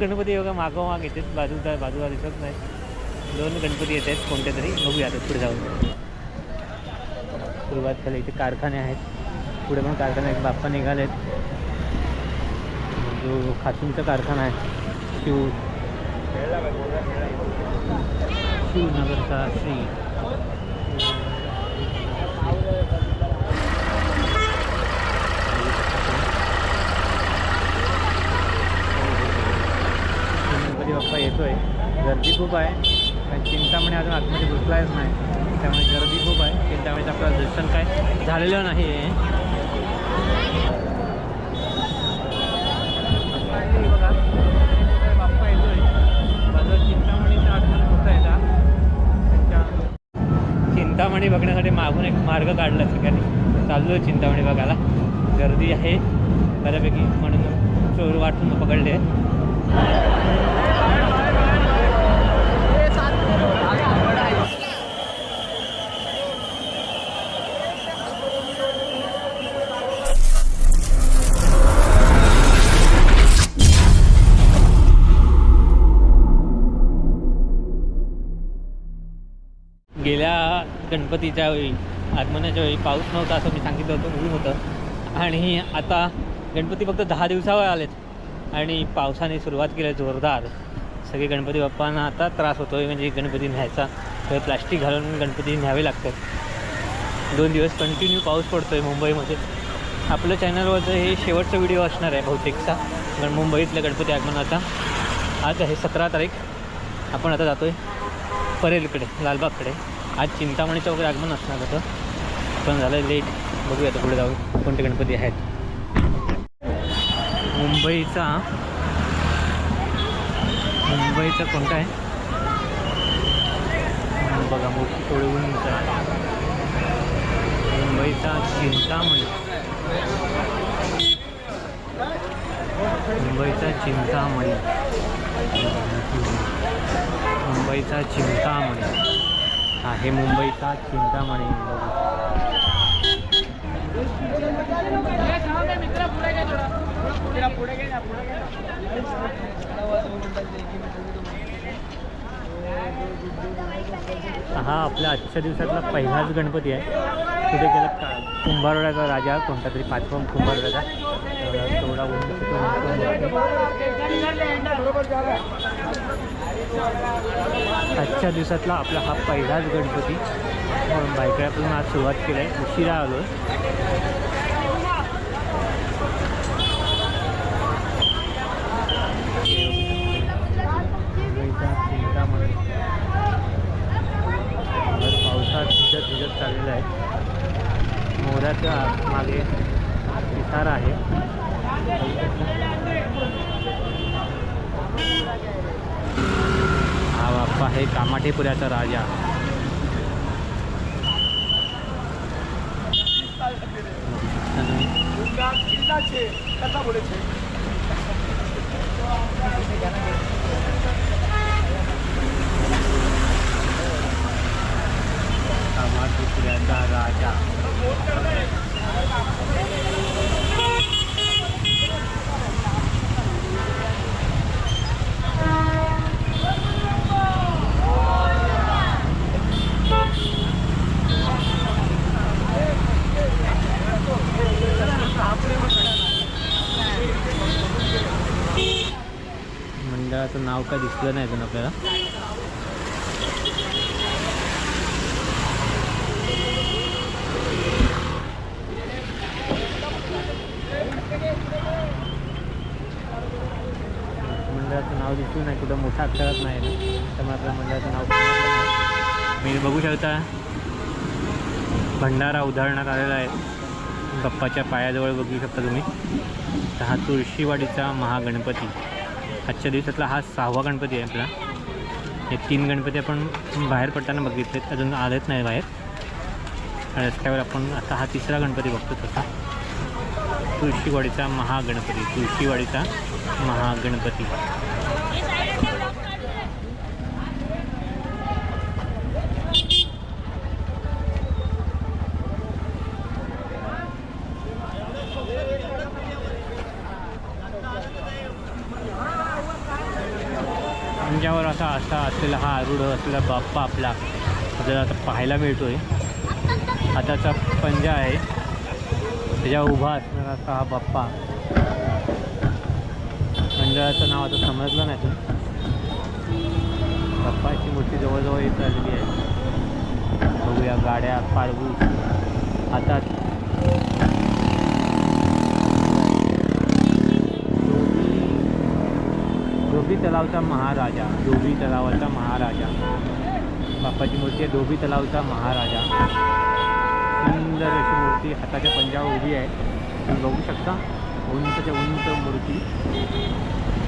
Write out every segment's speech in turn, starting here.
गणपती योगा मागोमाग येते बाजूला बाजूला दिसत नाही. दोन गणपती येत आहेत कोणत्या तरी बघूया आता पुढे जाऊन. सुरुवात झाली इथे कारखाने आहेत. पुढे पण कारखाने आहेत. बाप्पा निघालेत. जो खातूनचा कारखाना आहे शिव शिवनगरचा श्री आता बाप्पा येतोय. गर्दी खूप आहे. पण चिंतामणी अजून आतमध्ये घुसलायच नाही. त्यामुळे गर्दी खूप आहे. चिंतामणीचं आपलं दर्शन काय झालेलं नाही आहे. बाप्पा येतोय माझं चिंतामणीच्या आतमध्ये मोठा येतात त्यांच्या चिंतामणी बघण्यासाठी मागून एक मार्ग काढला सगळ्यांनी. चाललो आहे चिंतामणी बघायला. गर्दी आहे बऱ्यापैकी. म्हणून चोर वाटून पकडले. गणपतीच्या वेळी आगमनाच्या वेळी पाऊस नव्हता असं मी सांगितलं होतं ऊन होतं. आणि आता गणपती फक्त दहा दिवसावर आलेत. आणि पावसाने सुरुवात केली आहे जोरदार. सगळे गणपती बाप्पांना आता त्रास होतो आहे म्हणजे गणपती न्यायचा. तर प्लॅस्टिक घालून गणपती न्यावे लागतात. दोन दिवस कंटिन्यू पाऊस पडतो आहे मुंबईमध्ये. आपलं चॅनलवरचं हे शेवटचा व्हिडिओ असणार आहे बहुतेकचा. कारण मुंबईतल्या गणपती आगमनाचा. आज आहे सतरा तारीख. आपण आता जातो आहे परेलकडे लालबागकडे. आज चिंतामणीचं वगैरे आगमन असणार होतं. पण झालं लेट बघूया आता पुढे जाऊ कोणते गणपती आहेत. मुंबईचा मुंबईचा कोणता आहे? बघा मोठी थोडी उंच मुंबईचा चिंतामणी. मुंबईचा चिंतामणी. मुंबईचा चिंतामणी. आहे मुंबईचा चिंतामणी हा आपल्या आजच्या दिवसातला पहिलाच गणपती आहे तिथे गेला का कुंभारवाड्याचा राजा कोणता तरी पाचवा कुंभारवाड्याचा तेवढा उंच आजच्या दिवसातला आपला हा पहिलाच गणपती. म्हणून बायकड्यापासून आज सुरुवात केली आहे. उशिरा आलो पावसात भिजत भिजत चाललेला आहे. मोराच्या मागे पिसारा आहे. तो आहे कामाठेपुऱ्याचा राजा. कामाठेपुऱ्याचा राजा. त्याचं नाव काय दिसलं नाही अजून आपल्याला. मंडळाचं नाव दिसलं नाही कुठं मोठा अक्षरात नाही ना. त्यामुळे आपल्या मंडळाचं नाव मी बघू शकता भंडारा उधारण्यात आलेला आहे. गप्पाच्या पायाजवळ बघू शकता तुम्ही. हा तुळशीवाडीचा महागणपती. आजच्या दिवसातला हा सहावा गणपती आहे आपला. हे तीन गणपती आपण बाहेर पडताना बघितलेत. अजून आलेच नाही बाहेर. रस्त्यावर आपण आता हा तिसरा गणपती बघतो तसा. तुळशीवाडीचा महागणपती तुळशीवाडीचा महागणपती पंजावर असा असा असलेला हा आरूढ असलेला बाप्पा आपला आपल्याला आता पाहायला मिळतो आहे हाताचा पंजा आहे त्याच्या उभा असणारा असा हा बाप्पा. मंडळाचं नाव आता समजलं नाही तर. बाप्पाची मूर्ती जवळजवळ येत आलेली आहे. बघूया गाड्या पाळवू. हातात धोबी तलावचा महाराजा धोबी तलावाचा महाराजा. बाप्पाची मूर्ती आहे धोबी तलावचा महाराजा. सुंदर अशी मूर्ती हाताच्या पंजावर उभी आहे. तुम्ही बघू शकता उंचच्या उंच मूर्ती.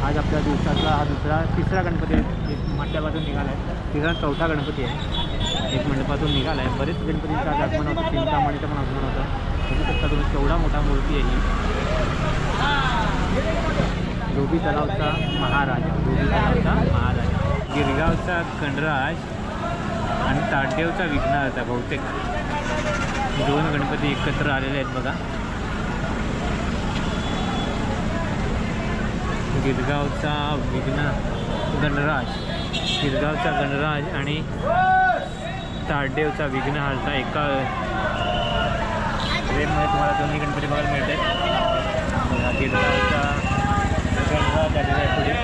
आज आपल्या दिवसातला हा दुसरा तिसरा गणपती आहे. एक मंडपातून निघाला आहे तिसरा चौथा गणपती आहे. एक मंडपातून निघाला आहे बरेच गणपतींचं आज आगमन होतं चिंतामणीचं पण आगमन होतं. बघू शकता तुम्ही केवढा मोठा मूर्ती आहे ही. धोबी तलावचा महाराजा धोबी तलावचा महाराजा. गिरगावचा गणराज आणि ताडदेवचा विघ्नहर्ता बहुतेक. दोन गणपती एकत्र आलेले आहेत बघा. गिरगावचा विघ्न गणराज गिरगावचा गणराज आणि ताडदेवचा विघ्नहर्ता एका ट्रेनमध्ये तुम्हाला दोन्ही गणपती बघायला मिळते गिरगावचा आहे पुढे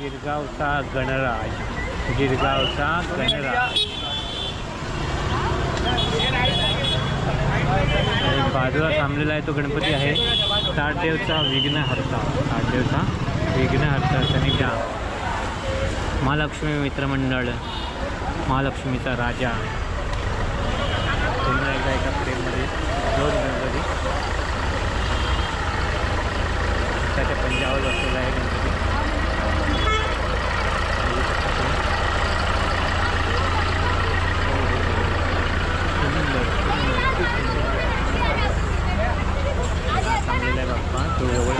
गिरगावचा गणराज गिरगावचा गणराज. बाजूला थांबलेला आहे तो गणपती आहे. ताटदेवचा विघ्नहर्ता. ताटदेवचा विघ्नहर्ता सनिजा महालक्ष्मी मित्रमंडळ महालक्ष्मीचा राजा. पुन्हा एकदा एका फ्रेममध्ये दोन गणपती. त्याच्या पंजावर बसलेला आहे गणपती. बघू आहे बाप्पा. तो जवळ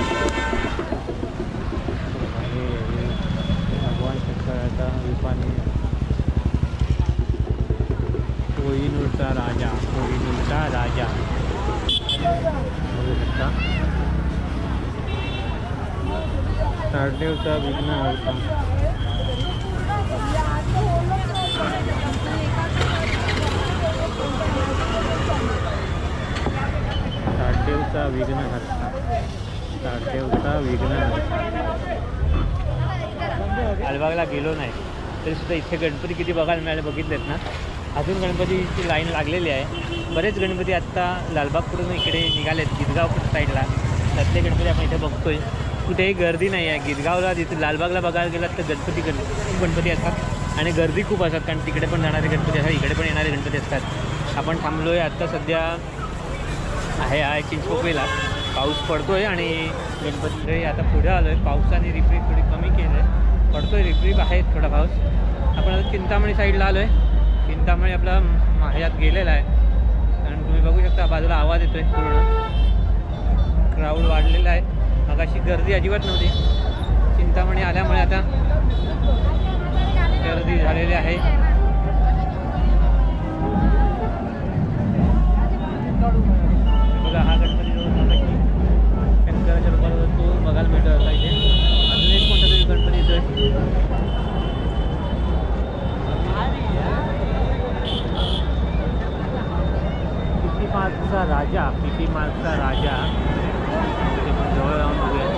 हे हे भगवान शंकराचा रूपाने कोहिनूरचा राजा कोहिनूरचा राजा. बघू शकता. ताडदेवचा विघ्न होता ताडदेवचा विघ्नहर्ता ताडदेवचा अलिबागला गेलो नाही तरीसुद्धा इथे गणपती किती बघायला मिळाले बघितलेत ना. अजून गणपतीची लाईन लागलेली आहे. बरेच गणपती आत्ता लालबागकडून इकडे निघालेत गिरगाव साईडला त्यातले गणपती आपण इथे बघतोय. कुठेही गर्दी नाही आहे. गिरगावला तिथे लालबागला बघायला गेलात तर गणपती गण गणपती असतात. आणि गर्दी खूप असतात कारण तिकडे पण जाणारे गणपती असतात इकडे पण येणारे गणपती असतात. आपण थांबलो आहे आत्ता सध्या आहे आहे चिंचपोकळीला. पाऊस पडतो आहे आणि गणपती आता पुढे आलो आहे पावसाने रिपरीप थोडी कमी केलं आहे पडतो आहे रिपरीप आहे थोडा पाऊस. आपण आता चिंतामणी साईडला आलो आहे चिंतामणी आपला म- गेलेला आहे. कारण तुम्ही बघू शकता बाजूला आवाज येतो आहे पूर्ण. क्राऊड वाढलेला आहे. मग अशी गर्दी अजिबात नव्हती. चिंतामणी आल्यामुळे आता गर्दी झालेली आहे. बघा हा गणपती जवळ झाला की शंकराच्या रूपात तो बघायला मिळतो आता इथे. तरी गणपती पिपी राजा. पिपी मार्गचा राजा पण जवळ जाऊन बघूया.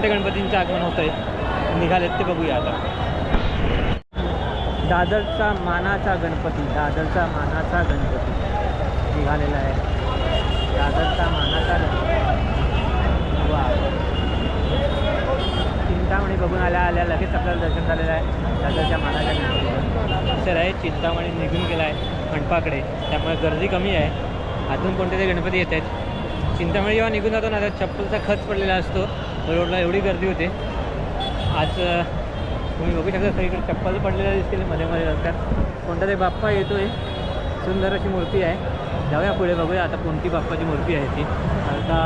कोणत्या गणपतींचं आगमन होतं आहे निघालेत ते बघूया आता. दादरचा मानाचा गणपती दादरचा मानाचा गणपती निघालेला आहे. दादरचा मानाचा गणपती. वा. चिंतामणी बघून आल्या आल्या लगेच आपल्याला दर्शन झालेलं आहे. दादरच्या मानाच्या गणपती सर आहे चिंतामणी निघून गेला आहे मंडपाकडे त्यामुळे गर्दी कमी आहे. अजून कोणते ते गणपती येत आहेत चिंतामणी जेव्हा निघून जातो ना त्या चप्पलचा खच पडलेला असतो. रोडला एवढी गर्दी होते. आज तुम्ही बघू शकता सगळीकडे चप्पल पडलेल्या दिसतील मध्ये मध्ये रस्त्यात. कोणता तरी बाप्पा येतो आहे सुंदर अशी मूर्ती आहे. जाऊया पुढे बघूया आता कोणती बाप्पाची मूर्ती आहे ती. आता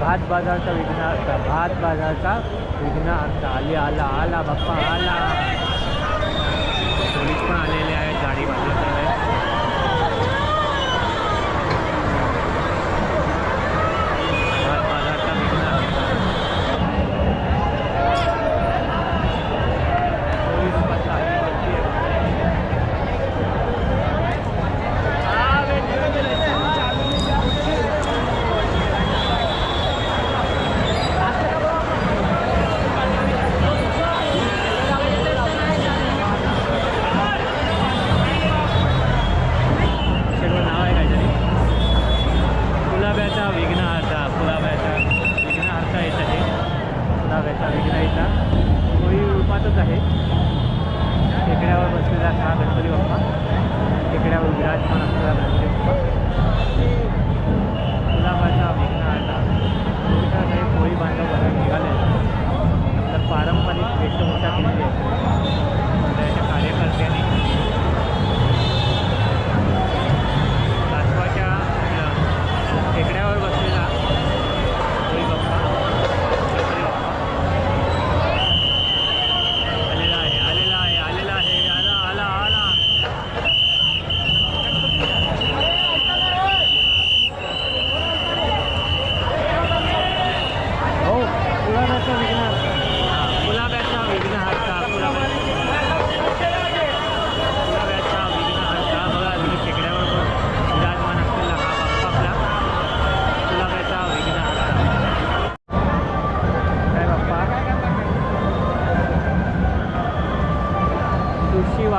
भात बाजारचा विघ्न असता भात बाजारचा विघ्न असता आली आला आला बाप्पा आला. टेकड्यावर विराजमान असलेला गुलाबाचा मेघनाचा काही कोळी बांधव निघाले. आपला पारंपरिक वेशभूषा केलेली आहे.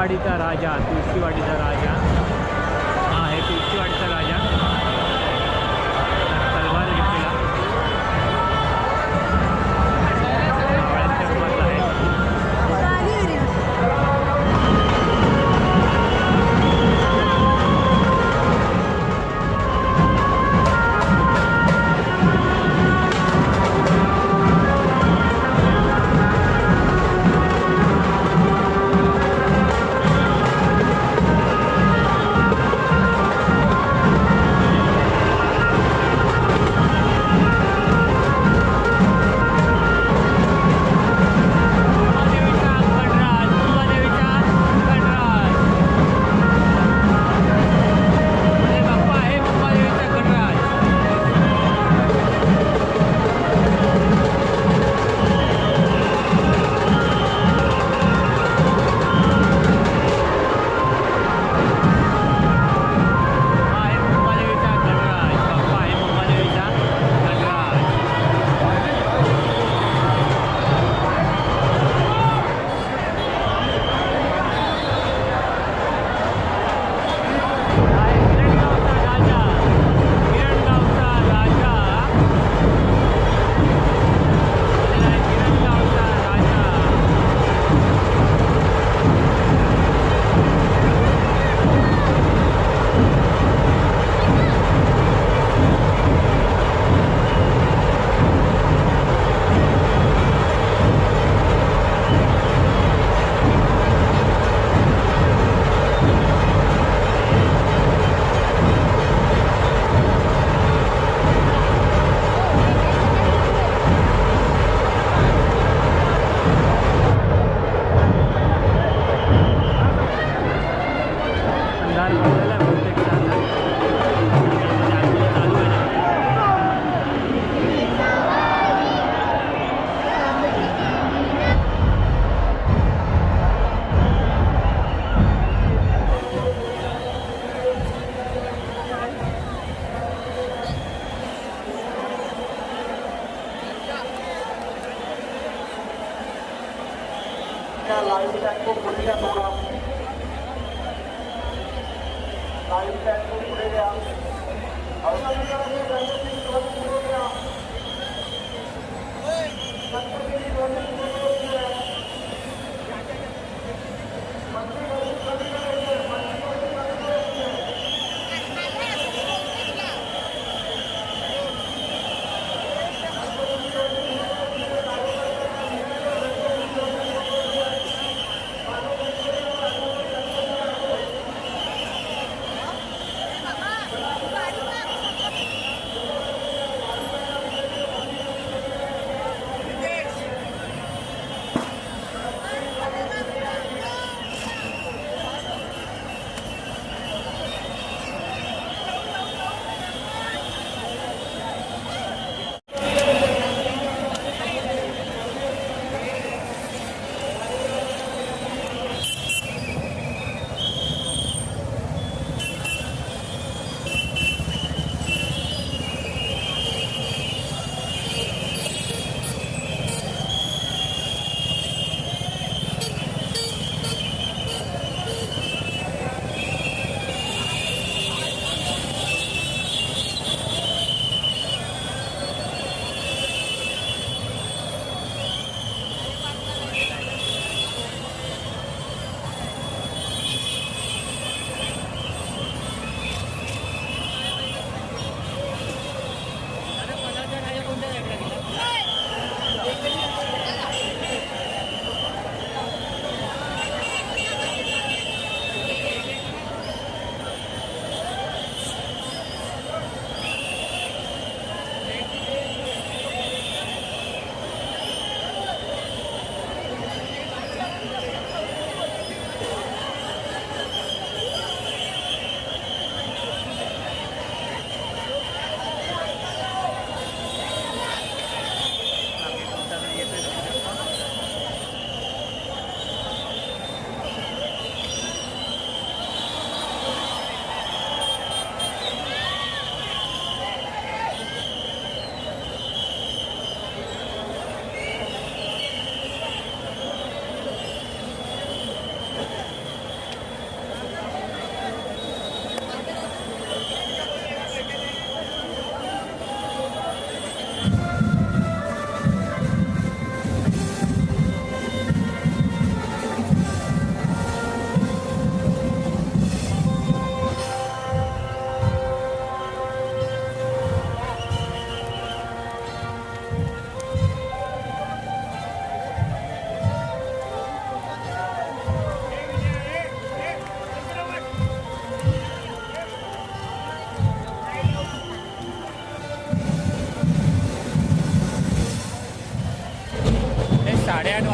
Araricará.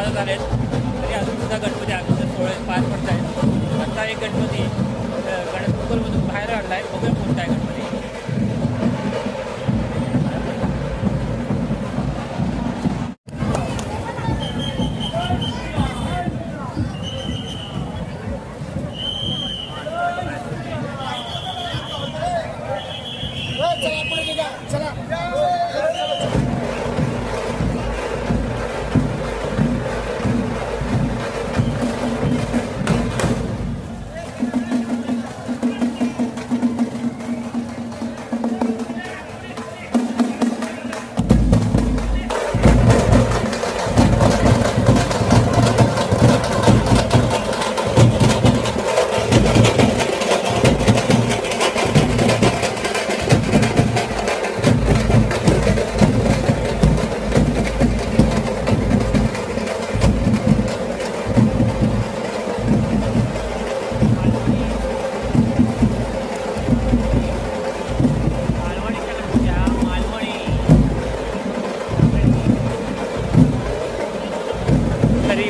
वाजत आलेत तरी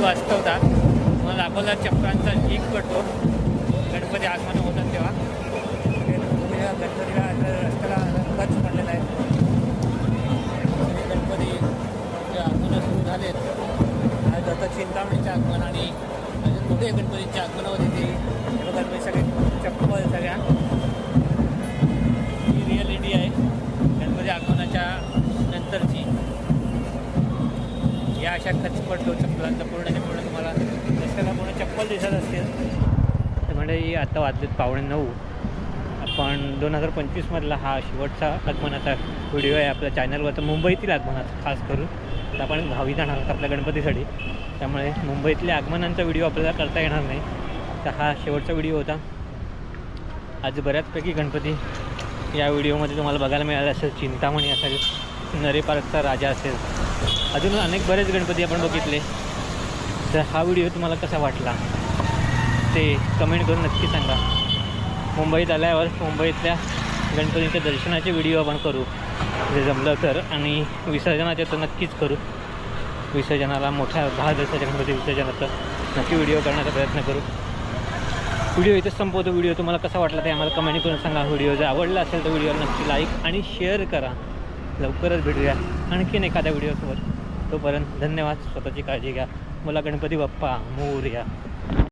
तरी वास्तवतात मला दाखवला चक्रांचा एक पडतो गणपती आगमन होतात तेव्हा. गणपतीला रस्त्याला रंगच पडलेला आहे. गणपती जे आगमन सुरू झालेत. आता चिंतामणीचे आगमन आणि अजून मोठे म्हणजे गणपतीचे आगमन होते ते गणपती सगळे चप्पल सगळ्या. या अशा खचपट चप्पलांचा पूर्ण पूर्ण तुम्हाला रस्त्याला पूर्ण चप्पल दिसत असतील. तर म्हणजे आता वाजलेत पावणे नऊ. आपण दोन हजार पंचवीसमधला हा शेवटचा आगमनाचा व्हिडिओ आहे आपल्या चॅनलवर तर मुंबईतील आगमनाचा खास करून. तर आपण गावी जाणार आहोत आपल्या गणपतीसाठी. त्यामुळे मुंबईतल्या आगमनांचा व्हिडिओ आपल्याला करता येणार नाही. तर हा शेवटचा व्हिडिओ होता. आज बऱ्याचपैकी गणपती या व्हिडिओमध्ये तुम्हाला बघायला मिळाला असेल. चिंतामणी असेल नरे पार्कचा राजा असेल अजून अनेक बरेच गणपती आपण बघितले. तर हा व्हिडिओ तुम्हाला कसा वाटला? ते कमेंट करून नक्की सांगा. मुंबईत आल्यावर मुंबईतल्या गणपतीच्या दर्शनाचे व्हिडिओ आपण करू. जे जमलं तर आणि विसर्जनाचे तर नक्कीच करू. विसर्जनाला मोठ्या दहा दिवसाच्या गणपती विसर्जनाचा. नक्की व्हिडिओ करण्याचा प्रयत्न करू. व्हिडिओ इथं संपवतो. व्हिडिओ तुम्हाला कसा वाटला ते आम्हाला कमेंट करून सांगा. व्हिडिओ जर आवडला असेल तर व्हिडिओला नक्की लाईक आणि शेअर करा. लवकरच भेटूया आणखीन एखाद्या व्हिडिओसोबत तोपर्यंत धन्यवाद. स्वतःची काळजी घ्या. मला गणपती बाप्पा मोर्या